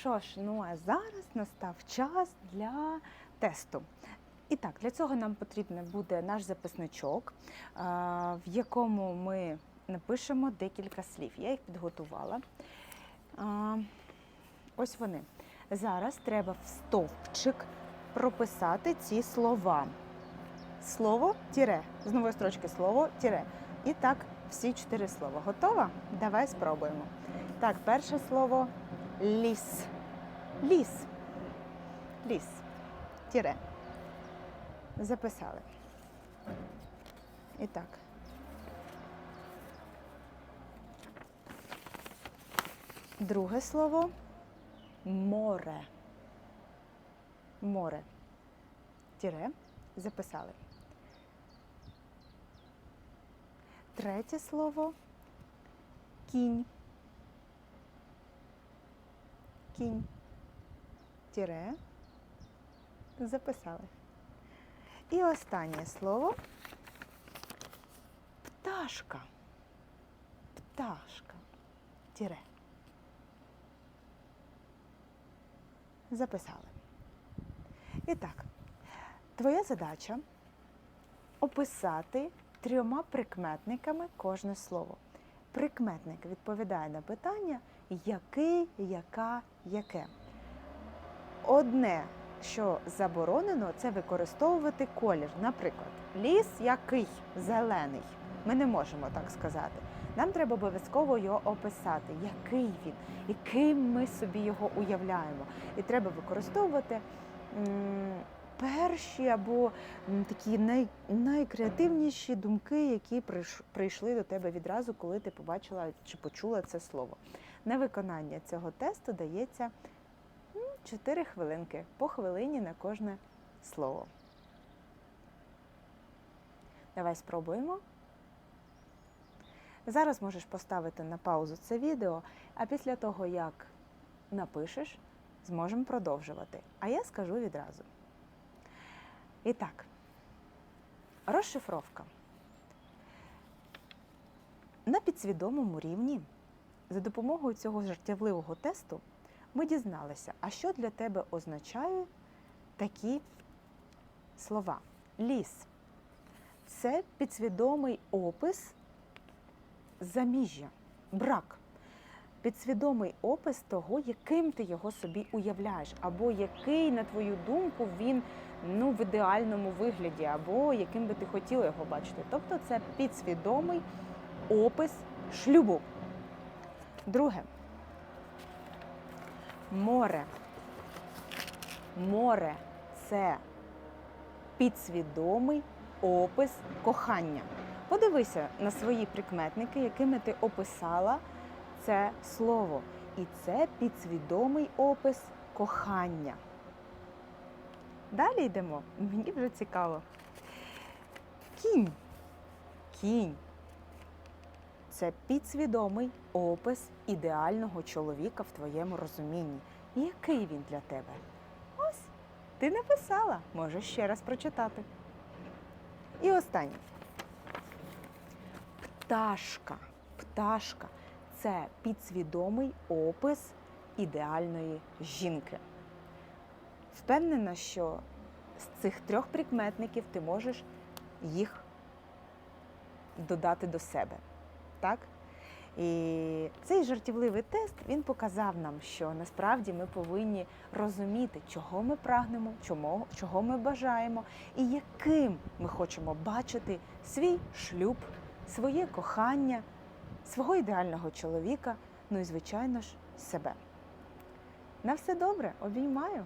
що ж, ну а зараз настав час для тесту. І так, для цього нам потрібен буде наш записничок, в якому ми напишемо декілька слів. Я їх підготувала. Ось вони. Зараз треба в стовпчик прописати ці слова. Слово тіре. З нової строчки слово тіре. І так, всі чотири слова. Готова? Давай спробуємо. Так, перше слово ліс. Ліс. Ліс. Тіре. Записали. І так. Друге слово море. Море. Тіре. Записали. Третє слово кінь. Кінь. Тіре. Записали. І останнє слово пташка. Пташка. Тіре. Записали. І так, твоя задача описати трьома прикметниками кожне слово. Прикметник відповідає на питання який, яка, яке. Одне, що заборонено, це використовувати колір. Наприклад, ліс який зелений. Ми не можемо так сказати. Нам треба обов'язково його описати, який він, яким ми собі його уявляємо. І треба використовувати перші або такі най, найкреативніші думки, які прийшли до тебе відразу, коли ти побачила чи почула це слово. На виконання цього тесту дається 4 хвилинки, по хвилині на кожне слово. Давай спробуємо. Зараз можеш поставити на паузу це відео, а після того, як напишеш, зможемо продовжувати. А я скажу відразу. І так, розшифровка. На підсвідомому рівні за допомогою цього жартівливого тесту ми дізналися, а що для тебе означає такі слова. Ліс це підсвідомий опис заміжжя, брак. Підсвідомий опис того, яким ти його собі уявляєш, або який, на твою думку, він ну, в ідеальному вигляді, або яким би ти хотіла його бачити. Тобто це підсвідомий опис шлюбу. Друге. Море. Море це підсвідомий опис кохання. Подивися на свої прикметники, якими ти описала це слово. І це підсвідомий опис кохання. Далі йдемо. Мені вже цікаво. Кінь. Кінь. Це підсвідомий опис ідеального чоловіка в твоєму розумінні. Який він для тебе? Ось, ти написала, можеш ще раз прочитати. І останнє. Пташка. Пташка це підсвідомий опис ідеальної жінки. Впевнена, що з цих трьох прикметників ти можеш їх додати до себе. Так? І цей жартівливий тест він показав нам, що насправді ми повинні розуміти, чого ми прагнемо, чому, чого ми бажаємо, і яким ми хочемо бачити свій шлюб, своє кохання, свого ідеального чоловіка, ну і, звичайно ж, себе. На все добре, обіймаю!